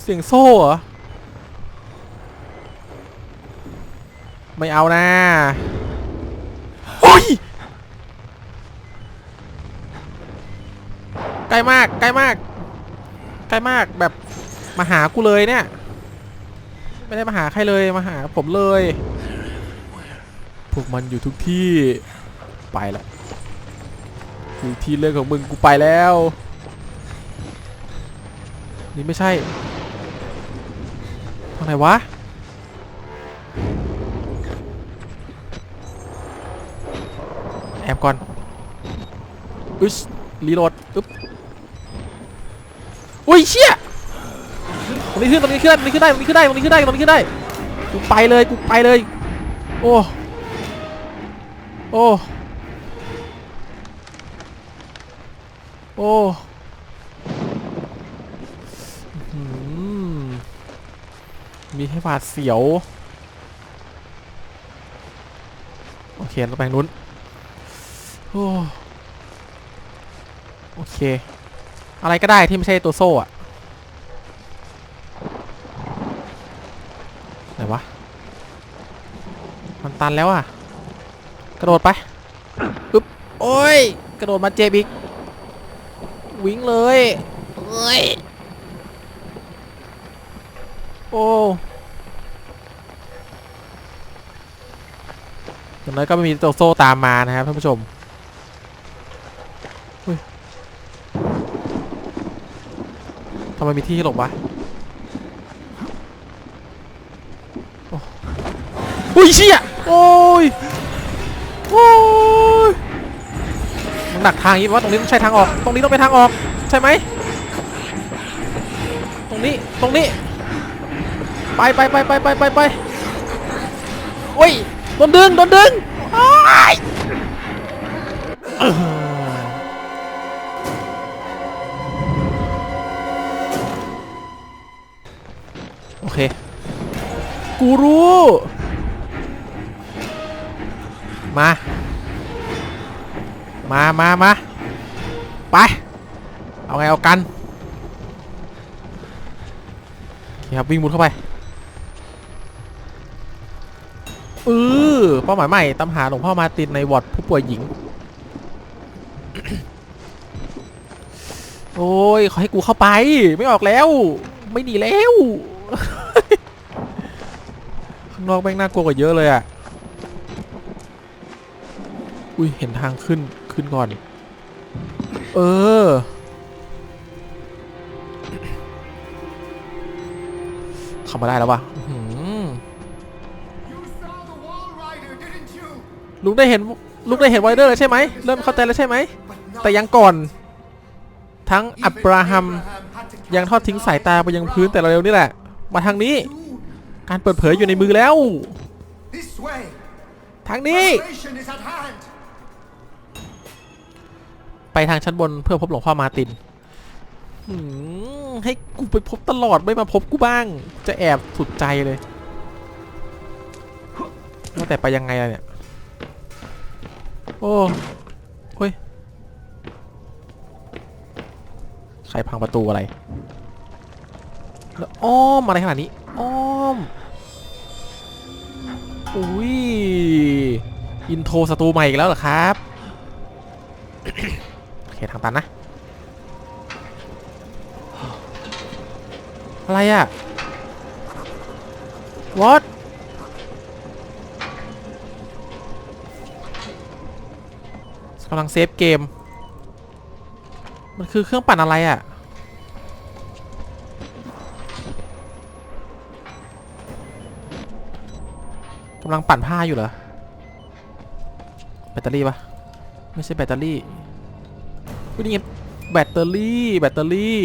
เสียงโซ่เหรอ ไม่เอานะโอ้ยใกล้มากใกล้มากใกล้มากแบบมาหากูเลยเนี่ย ไม่ได้มาหาใครเลยมาหาผมเลย พวกมันอยู่ทุกที่ไปละอยู่ที่เรื่องของมึงกูไปแล้ว นี่ไม่ใช่ทางไหนวะ แอบก่อนอึชรีโหลดอึ๊บอุ้ยเชี่ยตรงนี้ขึ้นตรงนี้ขึ้นตรงนี้ขึ้นได้ตรงนี้ขึ้นได้ตรงนี้ขึ้นได้ตรงนี้ขึ้นได้กูไปเลยกูไปเลย โอ้โอ้ โอ้หือ มีให้หวาดเสียว โอเคเราไปนู้นโอ้โอเค อะไรก็ได้ที่ไม่ใช่ตัวโซ่อะไหนวะ มันตันแล้วอะกระโดดไปอึ๊บ โอ้ย กระโดดมาเจ็บอีก วิ่งเลยเอ้ย โอ้ อย่างน้อยก็ไม่มีตัวโซ่ตามมานะครับท่านผู้ชมทำไมมีที่หลบวะโอ้อุ้ยเชี่ยโอ้ย โอ้ย มันดักทางอย่งว่าตรงนี้ต้องใช่ทางออก ตรงนี้ต้องเป็นทางออก ใช่ไหม ตรงนี้ ตรงนี้ ไปไปไปไปไปไปไปโอ้ย โดนดึงโดนดึงโอ้ยเออโอเค กูรู้ มา มามามาไป เอาไงเอากันโอเคครับวิ่งมุดเข้าไป เออเป้าหมายใหม่ตามหาหลวงพ่อมาตินในวอร์ดผู้ป่วยหญิง โอ้ยขอให้กูเข้าไป ไม่ออกแล้ว ไม่หนีแล้ว ข้างนอกแม่งน่ากลัวกว่าเยอะเลยอะอุ้ยเห็นทางขึ้นขึ้นก่อน เออเข้ามาได้แล้ววะ ลุงได้เห็นลุงได้เห็นไวเดอร์แล้วใช่ไหมเริ่มเข้าใจแล้วใช่ไหมแต่ยังก่อน ทั้งอับราฮัมยังทอดทิ้งสายตาไปยังพื้นแต่เร็วนี่แหละ มาทางนี้ การเปิดเผยอยู่ในมือแล้วทางนี้ ไปทางชั้นบนเพื่อพบหลวงพ่อมาตินให้กูไปพบตลอดไม่มาพบกูบ้าง จะแอบสุดใจเลยว่าแต่ไปยังไงอะเนี่ย โอ้เฮ้ย ใครพังประตูอะไร แล้วอ้อมอะไรขนาดนี้ อ้อม อุ้ย อินโทรสตูใหม่อีกแล้วเหรอครับ โอเคทางตันนะ อะไรอะ what กำลังเซฟเกม มันคือเครื่องปั่นอะไรอะกำลังปั่นผ้าอยู่เหรอ แบตเตอรี่ปะไม่ใช่แบตเตอรี่อุ๊ยนี่งแบตเตอรี่ แบตเตอรี่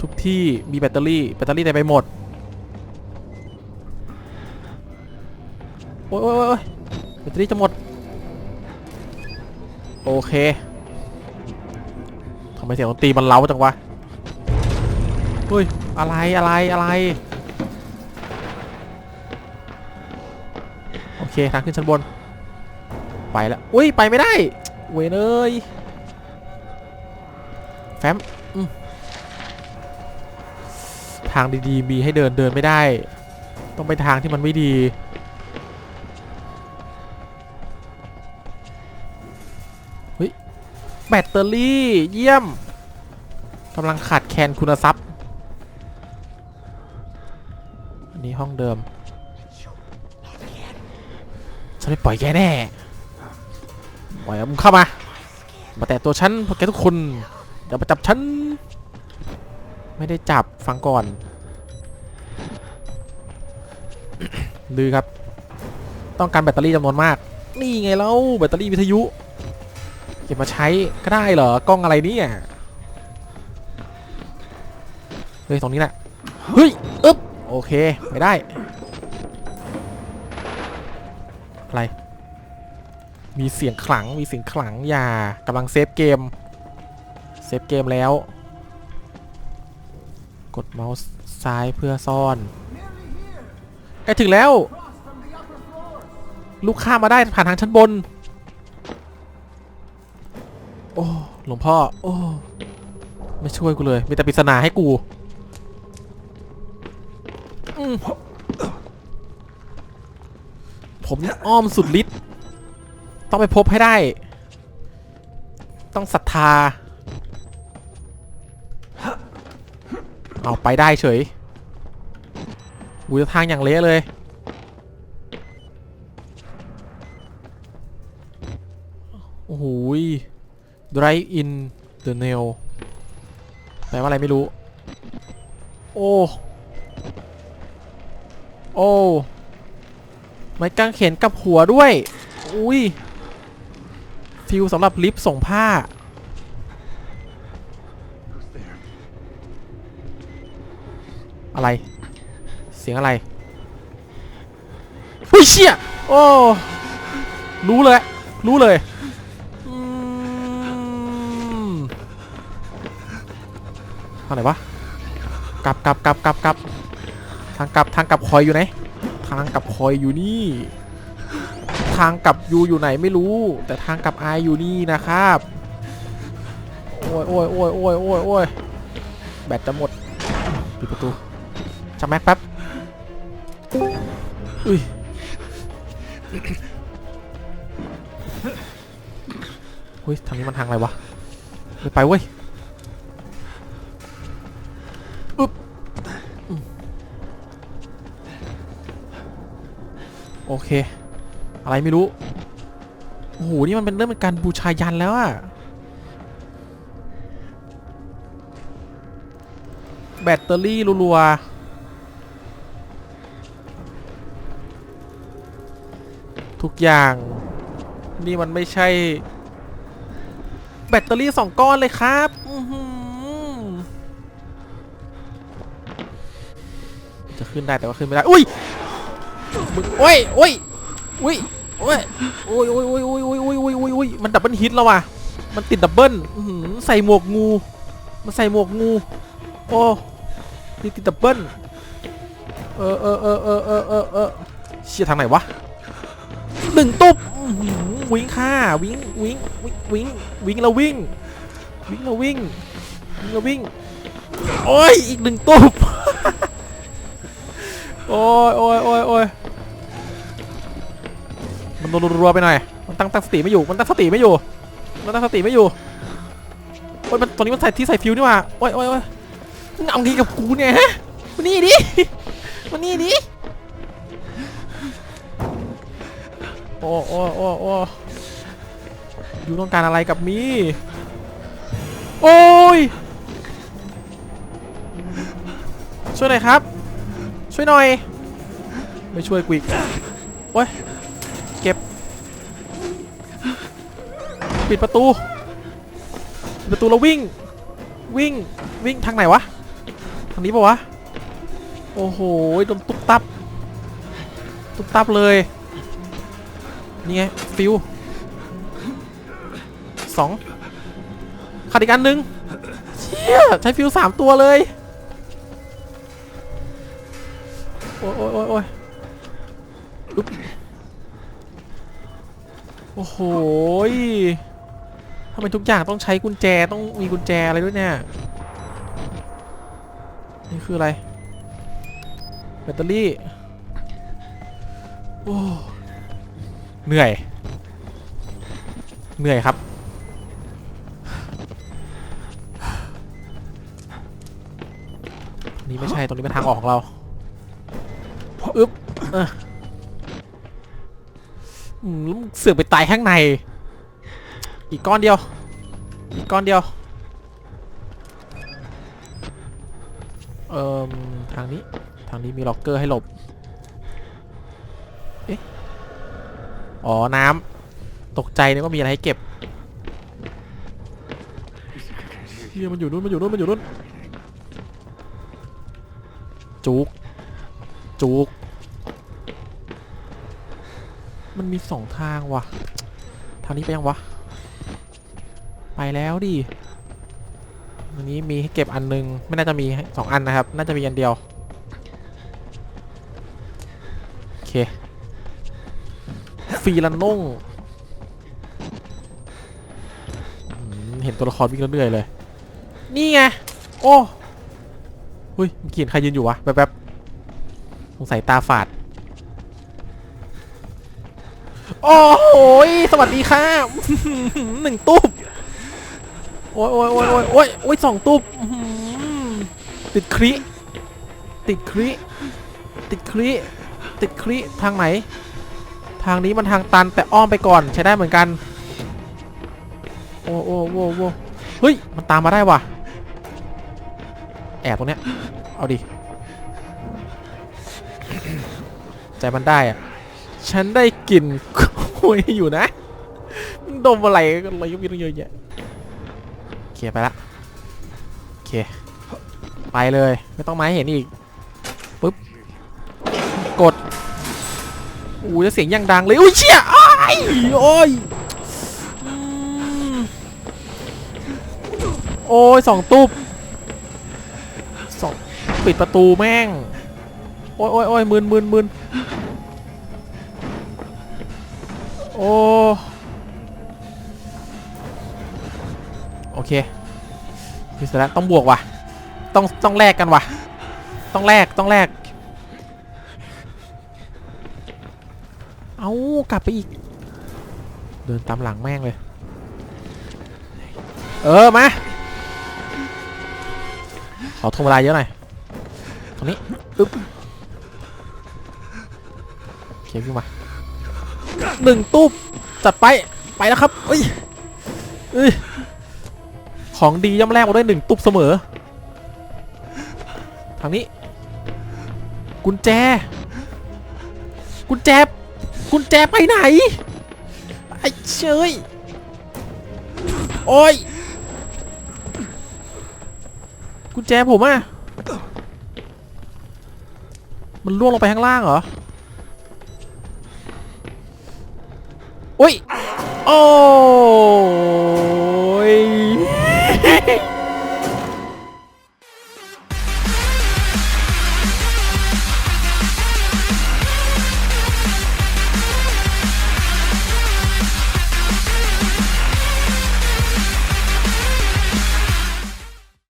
ทุกที่มีแบตเตอรี่ แบตเตอรี่เต็มไปหมดโอ้ยโอ้ยโอ้ยแบตเตอรี่จะหมด โอเคทำไมเสียงดนตรีมันเล้าจังวะเฮ้ยอะไรอะไรอะไรโอเคทางขึ้นชั้นบน ไปแล้วอุ้ยไปไม่ได้เวยเนยแฟมอืมทางดีๆมีให้เดินเดินไม่ได้ ต้องไปทางที่มันไม่ดี แบตเตอรี่เยี่ยมกำลังขาดแคลนคุณทรัพย์อันนี้ห้องเดิมฉันไม่ปล่อยแกแน่ปล่อยมึงเข้ามา มาแตะตัวฉันพวกแกทุกคนอย่ามาจับฉัน ไม่ได้จับฟังก่อนดื้อครับ ต้องการแบตเตอรี่จำนวนมาก นี่ไงแล้วแบตเตอรี่วิทยุ ก็บมาใช้ก็ได้เหรอกล้องอะไรเนี่ยเฮ้ยตรงนี้แหละเฮ้ยอึ๊บโอเคไม่ได้อะไรมีเสียงขลังมีเสียงขลังอย่ากำลังเซฟเกมเซฟเกมแล้ว กดเมาส์ซ้ายเพื่อซ่อนใกล้ถึงแล้ว ลูกข้ามาได้ผ่านทางชั้นบน อ้หลวงพ่อ โอ้ไม่ช่วยกูเลย มีแต่ปริศนาให้กูผมอ้อมสุดฤทธิ์ต้องไปพบให้ได้ ต้องศรัทธา เอาไปได้เฉยอูจะทางอย่างเละเลย โอ้โห drive in the nail แปลว่าอะไรไม่รู้ โอ้ โอ้ ไม้กางเขนกับหัวด้วย อุ้ย ฟิวสำหรับลิฟต์ส่งผ้า อะไร เสียงอะไรอุ้ยเชี่ย โอ้ รู้เลย รู้เลยางไหนวะกลับกลับกลับกลับกลับทางกลับทางกลับคอยอยู่ไหนทางกลับคอยอยู่นี่ ทางกลับยูอยู่ไหนไม่รู้ แต่ทางกลับไออยู่นี่นะครับโอ้ยโอ้ยโอ้ยโอ้ยโอ้ยโอ้ยแบตจะหมดปิดประตูชักแม็กแป๊บอุ้ยเฮ้ยทางนี้มันทางอะไรวะไม่ไปเว้ย โอเค อะไรไม่รู้ โอ้โห นี่มันเป็นเรื่องเป็นการบูชายันแล้วอะแบตเตอรี่รัวๆทุกอย่าง นี่มันไม่ใช่ แบตเตอรี่สองก้อนเลยครับจะขึ้นได้แต่ว่าขึ้นไม่ได้ อุ้ย มึงโอ้ยโอ้ยโอ้ยโอ้ยโอ้ยโอ้ยโอ้ยโอ้ยโอ้ยโอ้ยโอ้ยโอ้ยโอ้ยมันดับเบิลฮิตแล้วว่ะมันติดดับเบิลอื้อหือใส่หมวกงู มันใส่หมวกงู โอ้นี่ติดดับเบิลเออเออเออเออเออเออเออเชี่ยทางไหนวะหนึ่งตุ๊บอื้อหือวิ่งค่าวิ่งวิ่งวิ่งวิ่งวิ่งแล้ววิ่ง วิ่งแล้ววิ่งวิ่งแล้ววิ่ง โอ้ยอีกหนึ่งตุ๊บ โอ้ยโอ้ยโอ้ยโอ้ย รัวๆไปหน่อย มันตั้งตั้งสติไม่อยู่ มันตั้งสติไม่อยู่ มันตั้งสติไม่อยู่ โอ้ยมันตอนนี้มันใส่ที่ใส่ฟิวนี่ว่าโอ้ยโอ้ยโอ้ยมึงเอางี้กับกูเนี่ยฮะมานี่ดิมานี่ดิ โอ้โอ้โอ้โอ้ยูต้องการอะไรกับมีโอ้ย ช่วยหน่อยครับ ช่วยหน่อย ไม่ช่วยกูอีกโอ้ย เก็บ ปิดประตูปิดประตูแล้ววิ่ง วิ่ง วิ่งทางไหนวะ ทางนี้ปะวะ โอ้โหโดนตุ๊บตับ ตุ๊บตับเลย นี่ไง ฟิวสองขาดอีกอันนึงเชี่ยใช้ฟิวสามตัวเลย โอ้ยโอ้ยโอ้ยโอ้โห ไมทุกอย่างต้องใช้กุญแจต้องมีกุญแจอะไรด้วยเนี่ยนี่คืออะไร แบตเตอรี่ โอ้เหนื่อย เหนื่อยครับ นี่ไม่ใช่ตรงนี้เป็นทางออกของเราอึ๊บเอออืมแล้วมึงเสือกไปตายข้างใน อีกก้อนเดียว อีกก้อนเดียว เอ่อทางนี้ ทางนี้มีล็อกเกอร์ให้หลบ เอ๊ะ อ๋อ น้ำ ตกใจนึกว่ามีอะไรให้เก็บเฮียมันอยู่นู่นมันอยู่นู่นมันอยู่นู่นจุก จุก มันมีสองทางว่ะ ทางนี้ไปยังวะ ไปแล้วดิอันนี้มีให้เก็บอันนึง ไม่น่าจะมีสองอันนะครับ น่าจะมีอันเดียว โอเคฟีลันนงเห็นตัวละครวิ่งเรื่อยๆเลย นี่ไง โอ้เฮ้ยเมื่อกี้เห็นใครยืนอยู่วะแป๊บๆสงสัยตาฝาด โอ้โหสวัสดีค่ะหนึ่งตุ๊บ โอ้ยโอ้ยโอ้ยโอ้ยโอ้ยโอ้ยสองตุ๊บอื้อหือติดคริติดคริติดคริติดคริทางไหน ทางนี้มันทางตันแต่อ้อมไปก่อนใช้ได้เหมือนกัน โอ้โอ้โอ้โอ้เฮ้ย มันตามมาได้ว่ะ แอบตรงเนี้ย เอาดิ ใจมันได้อะฉันได้กลิ่นคุยอยู่นะมึงดมอะไรอะไรยุบยิบเยอะแยะโอ เคไปละโอเค ไปเลย ไม่ต้องมาให้เห็นอีกปุ๊บ กดอู้จะเสียงยังดังเลย อุ้ยเชี่ยอ้ายโอ้ยโอ้ยสองตุบสองปิดประตูแม่ง โอ้ยโอ้ยโอ้ยมึนมึนมึนโอ้ โอเคพิสระต้องบวกว่ะ ต้องต้องแลกกันว่ะ ต้องแลกต้องแลกเอากลับไปอีก เดินตามหลังแม่งเลย เออ มาขอทวงเวลาเยอะหน่อยตรงนี้อึ๊บโอเคขึ้นมาหนึ่งตุ๊บจัดไปไปแล้วครับเอ้ยเอ้ย ของดีย่อมแรกมาด้วยหนึ่งตุบเสมอ ทางนี้ กุญแจ กุญแจ กุญแจไปไหน ไอ้เชยโอ้ย กุญแจผมอะมันล่วงลงไปข้างล่างเหรออุ้ย โอ้